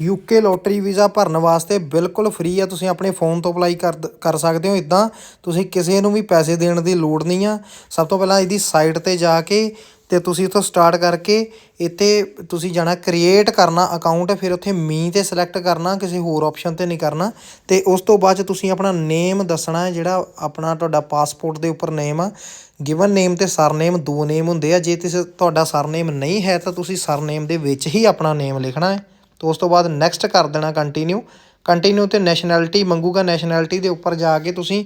UK lottery visa ਭਰਨ ਵਾਸਤੇ ਬਿਲਕੁਲ ਫ੍ਰੀ ਆ। ਤੁਸੀਂ ਆਪਣੇ ਫੋਨ ਤੋਂ ਅਪਲਾਈ ਕਰ ਦ- ਕਰ ਸਕਦੇ ਹੋ ਇਦਾਂ ਤੁਸੀਂ ਕਿਸੇ ਨੂੰ ਵੀ ਪੈਸੇ ਦੇਣ ਦੀ ਲੋੜ ਨਹੀਂ ਆ। ਸਭ ਤੋਂ ਪਹਿਲਾਂ ਇਹਦੀ ਸਾਈਟ ਤੇ ਜਾ ਕੇ ਤੇ ਤੁਸੀਂ ਉੱਥੋਂ ਸਟਾਰਟ ਕਰਕੇ ਇੱਥੇ ਤੁਸੀਂ ਜਾਣਾ ਕ੍ਰੀਏਟ ਕਰਨਾ ਅਕਾਊਂਟ ਫਿਰ ਉੱਥੇ ਮੀ ਤੇ ਸਿਲੈਕਟ ਕਰਨਾ, ਕਿਸੇ ਹੋਰ ਆਪਸ਼ਨ ਤੇ ਨਹੀਂ ਕਰਨਾ। ਤੇ ਉਸ ਤੋਂ ਬਾਅਦ 'ਚ ਤੁਸੀਂ ਆਪਣਾ ਨੇਮ ਦੱਸਣਾ ਹੈ, ਜਿਹੜਾ ਆਪਣਾ ਤੁਹਾਡਾ ਪਾਸਪੋਰਟ ਦੇ ਉੱਪਰ ਨੇਮ ਆ। ਗਿਵਨ ਨੇਮ ਤੇ ਸਰਨੇਮ ਦੋ ਨੇਮ ਹੁੰਦੇ ਆ। ਜੇ ਤੁਸੀਂ, ਤੁਹਾਡਾ ਸਰਨੇਮ ਨਹੀਂ ਹੈ ਤਾਂ ਤੁਸੀਂ ਸਰਨੇਮ ਦੇ ਵਿੱਚ ਹੀ ਆਪਣਾ ਨੇਮ ਲਿਖਣਾ ਹੈ। ਤੇ ਉਸ ਤੋਂ ਬਾਅਦ ਨੈਕਸਟ ਕਰ ਦੇਣਾ ਕੰਟੀਨਿਊ ਕੰਟੀਨਿਊ ਤੇ ਨੈਸ਼ਨੈਲਿਟੀ ਮੰਗੂਗਾ। ਨੈਸ਼ਨੈਲਿਟੀ ਦੇ ਉੱਪਰ ਜਾ ਕੇ ਤੁਸੀਂ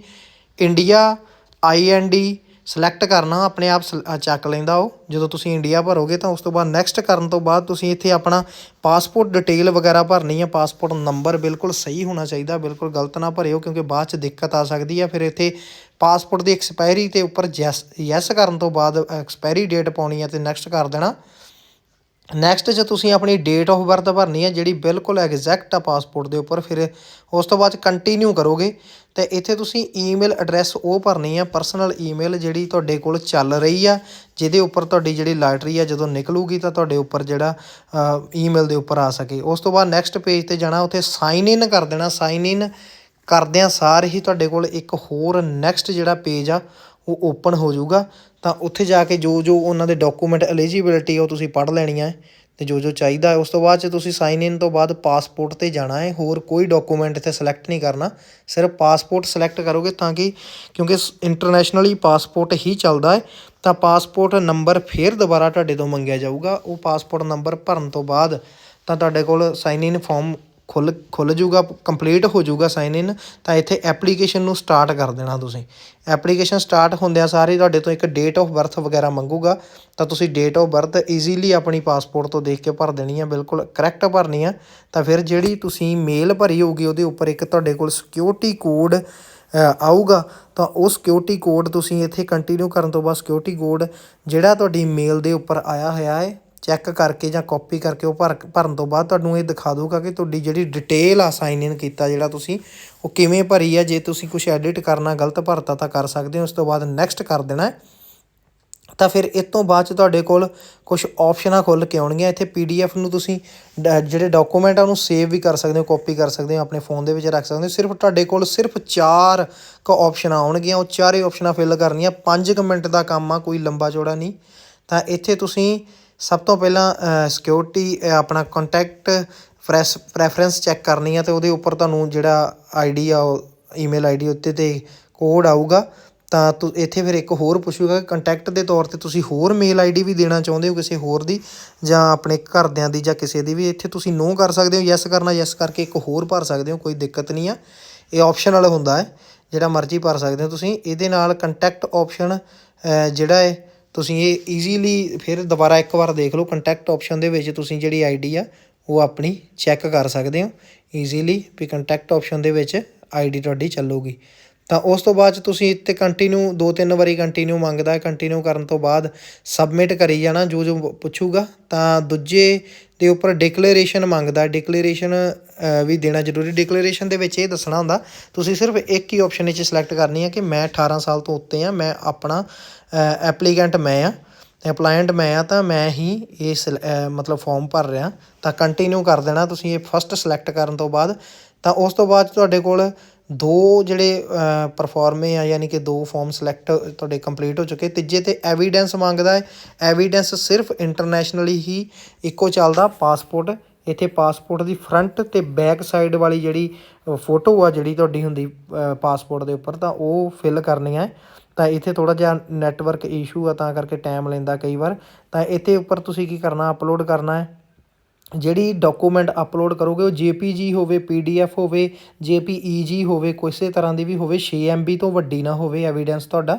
ਇੰਡੀਆ ਆਈਐਨਡੀ ਸਿਲੈਕਟ ਕਰਨਾ। ਆਪਣੇ ਆਪ ਸਲ- ਅ, ਚੱਕ ਲੈਂਦਾ ਉਹ। ਜਦੋਂ ਤੁਸੀਂ ਇੰਡੀਆ ਭਰੋਗੇ ਤਾਂ ਉਸ ਤੋਂ ਬਾਅਦ ਨੈਕਸਟ ਕਰਨ ਤੋਂ ਬਾਅਦ ਤੁਸੀਂ ਇੱਥੇ ਆਪਣਾ ਪਾਸਪੋਰਟ ਡਿਟੇਲ ਵਗੈਰਾ ਭਰਨੀ ਹੈ ਪਾਸਪੋਰਟ ਨੰਬਰ ਬਿਲਕੁਲ ਸਹੀ ਹੋਣਾ ਚਾਹੀਦਾ। ਬਿਲਕੁਲ ਗਲਤ ਨਾ ਭਰਿਓ ਕਿਉਂਕਿ ਬਾਅਦ ਚ ਦਿੱਕਤ ਆ ਸਕਦੀ ਹੈ ਫਿਰ ਇੱਥੇ ਪਾਸਪੋਰਟ ਦੀ ਐਕਸਪਾਇਰੀ ਤੇ ਉੱਪਰ ਯੈਸ ਯੈਸ ਕਰਨ ਤੋਂ ਬਾਅਦ ਐਕਸਪਾਇਰੀ ਡੇਟ ਪਾਉਣੀ ਹੈ ਤੇ ਨੈਕਸਟ ਕਰ ਦੇਣਾ। ਨੈਕਸਟ 'ਚ ਤੁਸੀਂ ਆਪਣੀ ਡੇਟ ਆਫ ਬਰਥ ਭਰਨੀ ਹੈ, ਜਿਹੜੀ ਬਿਲਕੁਲ ਐਗਜ਼ੈਕਟ ਆ ਪਾਸਪੋਰਟ ਦੇ ਉੱਪਰ, ਫਿਰ ਉਸ ਤੋਂ ਬਾਅਦ ਕੰਟੀਨਿਊ ਕਰੋਗੇ। ਤੇ ਇੱਥੇ ਤੁਸੀਂ ਈਮੇਲ ਐਡਰੈਸ ਉਹ ਭਰਨੀ ਹੈ ਪਰਸਨਲ ਈਮੇਲ ਜਿਹੜੀ ਤੁਹਾਡੇ ਕੋਲ ਚੱਲ ਰਹੀ ਆ, ਜਿਹਦੇ ਉੱਪਰ ਤੁਹਾਡੀ ਜਿਹੜੀ ਲਾਟਰੀ ਆ ਜਦੋਂ ਨਿਕਲੂਗੀ ਤਾਂ ਤੁਹਾਡੇ ਉੱਪਰ ਜਿਹੜਾ ਈਮੇਲ ਦੇ ਉੱਪਰ ਆ ਸਕੇ। ਉਸ ਤੋਂ ਬਾਅਦ ਨੈਕਸਟ ਪੇਜ ਤੇ ਜਾਣਾ, ਉੱਥੇ ਸਾਈਨ ਇਨ ਕਰ ਦੇਣਾ। ਸਾਈਨ ਇਨ ਕਰਦਿਆਂ ਸਾਰ ਹੀ ਤੁਹਾਡੇ ਕੋਲ ਇੱਕ ਹੋਰ ਨੈਕਸਟ ਜਿਹੜਾ ਪੇਜ ਆ ਉਹ ਓਪਨ ਹੋ ਜਾਊਗਾ, ਤਾਂ ਉੱਥੇ ਜਾ ਕੇ ਜੋ ਜੋ ਉਹਨਾਂ ਦੇ ਡਾਕੂਮੈਂਟ ਐਲੀਜੀਬਿਲਟੀ ਉਹ ਤੁਸੀਂ ਪੜ੍ਹ ਲੈਣੀ ਹੈ ਅਤੇ ਜੋ ਜੋ ਚਾਹੀਦਾ ਉਸ ਤੋਂ ਬਾਅਦ ਚ ਤੁਸੀਂ ਸਾਈਨ ਇਨ ਤੋਂ ਬਾਅਦ ਪਾਸਪੋਰਟ ਤੇ ਜਾਣਾ ਹੈ, ਹੋਰ ਕੋਈ ਡਾਕੂਮੈਂਟ ਇੱਥੇ ਸਿਲੈਕਟ ਨਹੀਂ ਕਰਨਾ, ਸਿਰਫ ਪਾਸਪੋਰਟ ਸਿਲੈਕਟ ਕਰੋਗੇ ਤਾਂ ਕਿ ਕਿਉਂਕਿ ਇੰਟਰਨੈਸ਼ਨਲੀ ਪਾਸਪੋਰਟ ਹੀ ਚੱਲਦਾ ਹੈ, ਤਾਂ ਪਾਸਪੋਰਟ ਨੰਬਰ ਫੇਰ ਦੁਬਾਰਾ ਤੁਹਾਡੇ ਤੋਂ ਮੰਗਿਆ ਜਾਊਗਾ, ਉਹ ਪਾਸਪੋਰਟ ਨੰਬਰ ਭਰਨ ਤੋਂ ਬਾਅਦ ਤਾਂ ਤੁਹਾਡੇ ਕੋਲ ਸਾਈਨ ਇਨ ਫਾਰਮ ਖੁੱਲ੍ਹ ਖੁੱਲ੍ਹ ਜੂਗਾ ਕੰਪਲੀਟ ਹੋ ਜਾਊਗਾ ਸਾਈਨ ਇਨ ਤਾਂ ਇੱਥੇ ਐਪਲੀਕੇਸ਼ਨ ਨੂੰ ਸਟਾਰਟ ਕਰ ਦੇਣਾ ਤੁਸੀਂ। ਐਪਲੀਕੇਸ਼ਨ ਸਟਾਰਟ ਹੁੰਦਿਆਂ ਸਾਰੇ ਤੁਹਾਡੇ ਤੋਂ ਇੱਕ ਡੇਟ ਆਫ ਬਰਥ ਵਗੈਰਾ ਮੰਗੂਗਾ। ਤਾਂ ਤੁਸੀਂ ਡੇਟ ਆਫ ਬਰਥ ਈਜ਼ੀਲੀ ਆਪਣੀ ਪਾਸਪੋਰਟ ਤੋਂ ਦੇਖ ਕੇ ਭਰ ਦੇਣੀ ਹੈ ਬਿਲਕੁਲ ਕਰੈਕਟ ਭਰਨੀ ਆ। ਤਾਂ ਫਿਰ ਜਿਹੜੀ ਤੁਸੀਂ ਮੇਲ ਭਰੀ ਹੋਊਗੀ, ਉਹਦੇ ਉੱਪਰ ਇੱਕ ਤੁਹਾਡੇ ਕੋਲ ਸਿਕਿਉਰਿਟੀ ਕੋਡ ਆਊਗਾ। ਤਾਂ ਉਹ ਸਿਕਿਉਰਿਟੀ ਕੋਡ ਤੁਸੀਂ ਇੱਥੇ ਕੰਟੀਨਿਊ ਕਰਨ ਤੋਂ ਬਾਅਦ ਸਿਕਿਉਰਿਟੀ ਕੋਡ ਜਿਹੜਾ ਤੁਹਾਡੀ ਮੇਲ ਦੇ ਉੱਪਰ ਆਇਆ ਹੋਇਆ ਹੈ ਚੈੱਕ ਕਰਕੇ ਜਾਂ ਕਾਪੀ ਕਰਕੇ ਉਹ ਭਰ ਭਰਨ ਤੋਂ ਬਾਅਦ ਤੁਹਾਨੂੰ ਇਹ ਦਿਖਾ ਦਊਗਾ ਕਿ ਤੁਹਾਡੀ ਜਿਹੜੀ ਡਿਟੇਲ ਆ ਸਾਈਨ ਇਨ ਕੀਤਾ ਜਿਹੜਾ ਤੁਸੀਂ, ਉਹ ਕਿਵੇਂ ਭਰੀ ਆ। ਜੇ ਤੁਸੀਂ ਕੁਝ ਐਡਿਟ ਕਰਨਾ, ਗਲਤ ਭਰਤਾ ਤਾਂ ਕਰ ਸਕਦੇ ਹੋ। ਉਸ ਤੋਂ ਬਾਅਦ ਨੈਕਸਟ ਕਰ ਦੇਣਾ ਤਾਂ ਫਿਰ ਇਸ ਤੋਂ ਬਾਅਦ ਚ ਤੁਹਾਡੇ ਕੋਲ ਕੁਝ ਆਪਸ਼ਨਾਂ ਖੁੱਲ ਕੇ ਆਉਣਗੀਆਂ। ਇੱਥੇ ਪੀਡੀਐਫ ਨੂੰ ਤੁਸੀਂ ਡ- ਜਿਹੜੇ ਡਾਕੂਮੈਂਟ ਆ, ਉਹਨੂੰ ਸੇਵ ਵੀ ਕਰ ਸਕਦੇ ਹੋ ਕਾਪੀ ਕਰ ਸਕਦੇ ਹੋ, ਆਪਣੇ ਫੋਨ ਦੇ ਵਿੱਚ ਰੱਖ ਸਕਦੇ ਹੋ। ਸਿਰਫ ਤੁਹਾਡੇ ਕੋਲ ਸਿਰਫ ਚਾਰ ਕ ਆਪਸ਼ਨਾਂ ਆਉਣਗੀਆਂ। ਉਹ ਚਾਰੇ ਆਪਸ਼ਨਾਂ ਫਿਲ ਕਰਨੀਆਂ। 5 ਮਿੰਟ ਦਾ ਕੰਮ ਆ, ਕੋਈ ਲੰਬਾ ਚੌੜਾ ਨਹੀਂ। ਤਾਂ ਇੱਥੇ ਤੁਸੀਂ ਸਭ ਤੋਂ ਪਹਿਲਾਂ ਸਿਕਿਉਰਿਟੀ ਆਪਣਾ ਕੰਟੈਕਟ ਪ੍ਰੈਸ ਪ੍ਰੈਫਰੈਂਸ ਚੈੱਕ ਕਰਨੀ ਆ ਅਤੇ ਉਹਦੇ ਉੱਪਰ ਤੁਹਾਨੂੰ ਜਿਹੜਾ ਆਈ ਡੀ ਆ, ਉਹ ਈਮੇਲ ਆਈ ਡੀ ਉੱਤੇ ਅਤੇ ਕੋਡ ਆਊਗਾ। ਤਾਂ ਤੁ, ਇੱਥੇ ਫਿਰ ਇੱਕ ਹੋਰ ਪੁੱਛੂਗਾ ਕੰਟੈਕਟ ਦੇ ਤੌਰ ਤੇ ਤੁਸੀਂ ਹੋਰ ਮੇਲ ਆਈ ਡੀ ਵੀ ਦੇਣਾ ਚਾਹੁੰਦੇ ਹੋ ਕਿਸੇ ਹੋਰ ਦੀ, ਜਾਂ ਆਪਣੇ ਘਰਦਿਆਂ ਦੀ ਜਾਂ ਕਿਸੇ ਦੀ ਵੀ। ਇੱਥੇ ਤੁਸੀਂ ਨੋ ਕਰ ਸਕਦੇ ਹੋ ਯੈਸ ਕਰਨਾ ਯੈਸ ਕਰਕੇ ਇੱਕ ਹੋਰ ਭਰ ਸਕਦੇ ਹੋ, ਕੋਈ ਦਿੱਕਤ ਨਹੀਂ ਆ। ਇਹ ਆਪਸ਼ਨਲ ਹੁੰਦਾ ਹੈ, ਜਿਹੜਾ ਮਰਜ਼ੀ ਭਰ ਸਕਦੇ ਹੋ ਤੁਸੀਂ। ਇਹਦੇ ਨਾਲ ਕੰਟੈਕਟ ਆਪਸ਼ਨ ਜਿਹੜਾ ਹੈ ਤੁਸੀਂ ਇਹ ਈਜ਼ੀਲੀ ਫਿਰ ਦੁਬਾਰਾ ਇੱਕ ਵਾਰ ਦੇਖ ਲਓ ਕੰਟੈਕਟ ਆਪਸ਼ਨ ਦੇ ਵਿੱਚ ਤੁਸੀਂ ਜਿਹੜੀ ਆਈਡੀ ਆ, ਉਹ ਆਪਣੀ ਚੈੱਕ ਕਰ ਸਕਦੇ ਹੋ। ਈਜ਼ੀਲੀ ਵੀ ਕੰਟੈਕਟ ਆਪਸ਼ਨ ਦੇ ਵਿੱਚ ਆਈਡੀ ਤੁਹਾਡੀ ਚੱਲੂਗੀ। ਤਾਂ ਉਸ ਤੋਂ ਬਾਅਦ 'ਚ ਤੁਸੀਂ ਇੱਥੇ ਕੰਟੀਨਿਊ ਦੋ ਤਿੰਨ ਵਾਰੀ ਕੰਟੀਨਿਊ ਮੰਗਦਾ ਹੈ ਕੰਟੀਨਿਊ ਕਰਨ ਤੋਂ ਬਾਅਦ ਸਬਮਿਟ ਕਰੀ ਜਾਣਾ, ਜੋ ਜੋ ਪੁੱਛੂਗਾ, ਤਾਂ ਦੂਜੇ ਦੇ ਉੱਪਰ ਡਿਕਲੇਰੇਸ਼ਨ ਮੰਗਦਾ। ਡਿਕਲੇਰੇਸ਼ਨ ਵੀ ਦੇਣਾ ਜ਼ਰੂਰੀ। ਡਿਕਲੇਰੇਸ਼ਨ ਦੇ ਵਿੱਚ ਇਹ ਦੱਸਣਾ ਹੁੰਦਾ, ਤੁਸੀਂ ਸਿਰਫ ਇੱਕ ਹੀ ਆਪਸ਼ਨ ਵਿੱਚ ਸਿਲੈਕਟ ਕਰਨੀ ਹੈ ਕਿ ਮੈਂ 18 ਸਾਲ ਤੋਂ ਉੱਤੇ ਆ, ਮੈਂ ਆਪਣਾ ਐਪਲੀਕੈਂਟ ਮੈਂ ਆ ਐਪਲਾਇੰਟ ਮੈਂ ਆ, ਤਾਂ ਮੈਂ ਹੀ ਇਹ ਸਿਲ- ਮਤਲਬ ਫਾਰਮ ਭਰ ਰਿਹਾ। ਤਾਂ ਕੰਟੀਨਿਊ ਕਰ ਦੇਣਾ ਤੁਸੀਂ ਇਹ ਫਸਟ ਸਿਲੈਕਟ ਕਰਨ ਤੋਂ ਬਾਅਦ। ਤਾਂ ਉਸ ਤੋਂ ਬਾਅਦ ਤੁਹਾਡੇ ਕੋਲ ਦੋ ਜਿਹੜੇ ਪਰਫੋਰਮੇ ਆ, ਯਾਨੀ ਕਿ ਦੋ ਫਾਰਮ ਸਿਲੈਕਟ ਤੁਹਾਡੇ ਕੰਪਲੀਟ ਹੋ ਚੁੱਕੇ। ਤੀਜੇ ਤੇ ਐਵੀਡੈਂਸ ਮੰਗਦਾ ਹੈ। ਐਵੀਡੈਂਸ ਸਿਰਫ ਇੰਟਰਨੈਸ਼ਨਲੀ ਹੀ ਇੱਕੋ ਚੱਲਦਾ। ਪਾਸਪੋਰਟ ਇੱਥੇ ਪਾਸਪੋਰਟ ਦੀ ਫਰੰਟ ਤੇ ਬੈਕ ਸਾਈਡ ਵਾਲੀ ਜਿਹੜੀ ਫੋਟੋ ਆ, ਜਿਹੜੀ ਤੁਹਾਡੀ ਹੁੰਦੀ ਪਾਸਪੋਰਟ ਦੇ ਉੱਪਰ, ਤਾਂ ਉਹ ਫਿਲ ਕਰਨੀ ਹੈ। ਤਾਂ ਇੱਥੇ ਥੋੜਾ ਜਿਹਾ ਨੈਟਵਰਕ ਇਸ਼ੂ ਆ, ਤਾਂ ਕਰਕੇ ਟਾਈਮ ਲੈਂਦਾ ਕਈ ਵਾਰ। ਤਾਂ ਇੱਥੇ ਉੱਪਰ ਤੁਸੀਂ ਕੀ ਕਰਨਾ ਅਪਲੋਡ ਕਰਨਾ ਹੈ। ਜਿਹੜੀ ਡਾਕੂਮੈਂਟ ਅਪਲੋਡ ਕਰੋਗੇ ਉਹ JPG ਹੋਵੇ, PDF ਹੋਵੇ JPEG ਹੋਵੇ, ਕਿਸੇ ਤਰ੍ਹਾਂ ਦੀ ਵੀ ਹੋਵੇ 6 MB ਤੋਂ ਵੱਡੀ ਨਾ ਹੋਵੇ ਐਵੀਡੈਂਸ ਤੁਹਾਡਾ,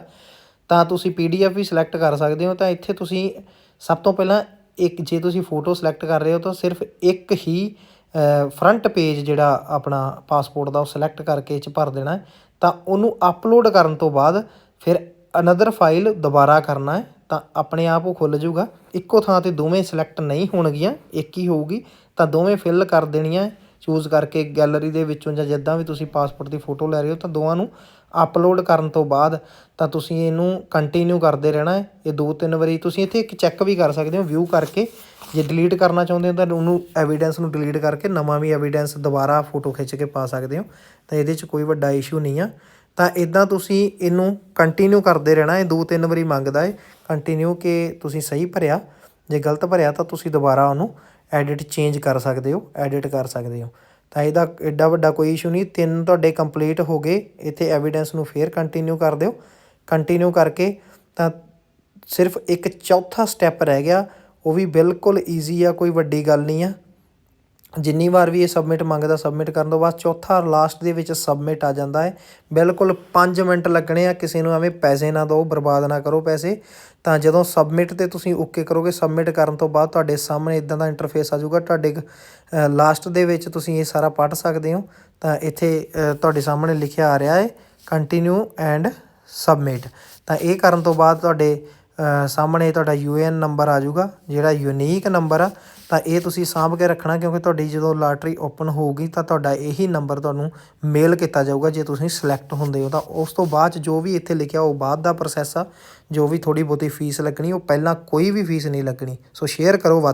ਤਾਂ ਤੁਸੀਂ PDF ਵੀ ਸਿਲੈਕਟ ਕਰ ਸਕਦੇ ਹੋ। ਤਾਂ ਇੱਥੇ ਤੁਸੀਂ ਸਭ ਤੋਂ ਪਹਿਲਾਂ ਇੱਕ, ਜੇ ਤੁਸੀਂ ਫੋਟੋ ਸਿਲੈਕਟ ਕਰ ਰਹੇ ਹੋ ਤਾਂ ਸਿਰਫ ਇੱਕ ਹੀ ਫਰੰਟ ਪੇਜ ਜਿਹੜਾ ਆਪਣਾ ਪਾਸਪੋਰਟ ਦਾ ਉਹ ਸਿਲੈਕਟ ਕਰਕੇ ਇਹ 'ਚ ਭਰ ਦੇਣਾ ਤਾਂ ਉਹਨੂੰ ਅਪਲੋਡ ਕਰਨ ਤੋਂ ਬਾਅਦ ਫਿਰ ਅਨਦਰ ਫਾਈਲ ਦੁਬਾਰਾ ਕਰਨਾ ਹੈ। ਤਾਂ ਆਪਣੇ ਆਪ ਉਹ ਖੁੱਲ ਜਾਊਗਾ। ਇੱਕੋ ਥਾਂ ਤੇ ਦੋਵੇਂ ਸਿਲੈਕਟ ਨਹੀਂ ਹੋਣਗੀਆਂ, ਇੱਕ ਹੀ ਹੋਊਗੀ। ਤਾਂ ਦੋਵੇਂ ਫਿਲ ਕਰ ਦੇਣੀਆਂ। ਚੂਜ਼ ਕਰਕੇ ਗੈਲਰੀ ਦੇ ਵਿੱਚੋਂ ਜਾਂ ਜਿੱਦਾਂ ਵੀ ਤੁਸੀਂ ਪਾਸਪੋਰਟ ਦੀ ਫੋਟੋ ਲੈ ਰਹੇ ਹੋ, ਤਾਂ ਦੋਵਾਂ ਨੂੰ ਅਪਲੋਡ ਕਰਨ ਤੋਂ ਬਾਅਦ ਤਾਂ ਤੁਸੀਂ ਇਹਨੂੰ ਕੰਟੀਨਿਊ ਕਰਦੇ ਰਹਿਣਾ ਹੈ। ਇਹ ਦੋ ਤਿੰਨ ਵਾਰੀ ਤੁਸੀਂ ਇੱਥੇ ਇੱਕ ਚੈੱਕ ਵੀ ਕਰ ਸਕਦੇ ਹੋ ਵਿਊ ਕਰਕੇ। ਜੇ ਡਿਲੀਟ ਕਰਨਾ ਚਾਹੁੰਦੇ ਹੋ ਤਾਂ ਉਹਨੂੰ ਐਵੀਡੈਂਸ ਨੂੰ ਡਿਲੀਟ ਕਰਕੇ ਨਵਾਂ ਵੀ ਐਵੀਡੈਂਸ ਦੁਬਾਰਾ ਫੋਟੋ ਖਿੱਚ ਕੇ ਪਾ ਸਕਦੇ ਹੋ। ਤਾਂ ਇਹਦੇ 'ਚ ਕੋਈ ਵੱਡਾ ਇਸ਼ੂ ਨਹੀਂ ਆ। ਤਾਂ ਇੱਦਾਂ ਤੁਸੀਂ ਇਹਨੂੰ ਕੰਟੀਨਿਊ ਕਰਦੇ ਰਹਿਣਾ, ਇਹ ਦੋ ਤਿੰਨ ਵਾਰੀ ਮੰਗਦਾ ਹੈ ਕੰਟੀਨਿਊ ਕਿ ਤੁਸੀਂ ਸਹੀ ਭਰਿਆ, ਜੇ ਗਲਤ ਭਰਿਆ ਤਾਂ ਤੁਸੀਂ ਦੁਬਾਰਾ ਉਹਨੂੰ ਐਡਿਟ ਚੇਂਜ ਕਰ ਸਕਦੇ ਹੋ ਐਡਿਟ ਕਰ ਸਕਦੇ ਹੋ। ਤਾਂ ਇਹਦਾ ਐਡਾ ਵੱਡਾ ਕੋਈ ਇਸ਼ੂ ਨਹੀਂ, ਤਿੰਨ ਤੁਹਾਡੇ ਕੰਪਲੀਟ ਹੋ ਗਏ, ਇੱਥੇ ਐਵੀਡੈਂਸ ਨੂੰ ਫੇਰ ਕੰਟੀਨਿਊ ਕਰ ਦਿਓ। ਕੰਟੀਨਿਊ ਕਰਕੇ ਤਾਂ ਸਿਰਫ ਇੱਕ ਚੌਥਾ ਸਟੈਪ ਰਹਿ ਗਿਆ, ਉਹ ਵੀ ਬਿਲਕੁਲ ਈਜ਼ੀ ਆ, ਕੋਈ ਵੱਡੀ ਗੱਲ ਨਹੀਂ ਆ। ਜਿੰਨੀ ਵਾਰ ਵੀ ਇਹ ਸਬਮਿਟ ਮੰਗਦਾ ਸਬਮਿਟ ਕਰਨ ਤੋਂ ਬਾਅਦ ਚੌਥਾ ਲਾਸਟ ਦੇ ਵਿੱਚ ਸਬਮਿਟ ਆ ਜਾਂਦਾ ਹੈ। ਬਿਲਕੁਲ 5 ਮਿੰਟ ਲੱਗਣੇ ਆ, ਕਿਸੇ ਨੂੰ ਐਵੇਂ ਪੈਸੇ ਨਾ ਦਿਓ, ਬਰਬਾਦ ਨਾ ਕਰੋ ਪੈਸੇ। ਤਾਂ ਜਦੋਂ ਸਬਮਿਟ ਤੇ ਤੁਸੀਂ ਓਕੇ ਕਰੋਗੇ ਸਬਮਿਟ ਕਰਨ ਤੋਂ ਬਾਅਦ ਤੁਹਾਡੇ ਸਾਹਮਣੇ ਇਦਾਂ ਦਾ ਇੰਟਰਫੇਸ ਆ ਜਾਊਗਾ, ਤੁਹਾਡੇ ਲਾਸਟ ਦੇ ਵਿੱਚ ਤੁਸੀਂ ਇਹ ਸਾਰਾ ਪੜ੍ਹ ਸਕਦੇ ਹੋ। ਤਾਂ ਇੱਥੇ ਤੁਹਾਡੇ ਸਾਹਮਣੇ ਲਿਖਿਆ ਆ ਰਿਹਾ ਹੈ ਕੰਟੀਨਿਊ ਐਂਡ ਸਬਮਿਟ ਤਾਂ ਇਹ ਕਰਨ ਤੋਂ ਬਾਅਦ ਤੁਹਾਡੇ ਸਾਹਮਣੇ ਤੁਹਾਡਾ ਯੂਏਐਨ ਨੰਬਰ ਆ ਜਾਊਗਾ, ਜਿਹੜਾ ਯੂਨੀਕ ਨੰਬਰ ਆ ਤਾਂ ਇਹ ਤੁਸੀਂ ਸਾਂਭ ਕੇ ਰੱਖਣਾ, ਕਿਉਂਕਿ ਤੁਹਾਡੀ ਜਦੋਂ ਲਾਟਰੀ ਓਪਨ ਹੋਊਗੀ ਤਾਂ ਤੁਹਾਡਾ ਇਹੀ ਨੰਬਰ ਤੁਹਾਨੂੰ ਮੇਲ ਕੀਤਾ ਜਾਊਗਾ। ਜੇ ਤੁਸੀਂ ਸਿਲੈਕਟ ਹੁੰਦੇ ਹੋ ਤਾਂ ਉਸ ਤੋਂ ਬਾਅਦ 'ਚ ਜੋ ਵੀ ਇੱਥੇ ਲਿਖਿਆ, ਉਹ ਬਾਅਦ ਦਾ ਪ੍ਰੋਸੈਸ ਆ। ਜੋ ਵੀ ਥੋੜੀ ਬਹੁਤੀ ਫੀਸ ਲੱਗਣੀ, ਉਹ ਪਹਿਲਾਂ ਕੋਈ ਵੀ ਫੀਸ ਨਹੀਂ ਲੱਗਣੀ। ਸੋ ਸ਼ੇਅਰ ਕਰੋ ਵੱਧ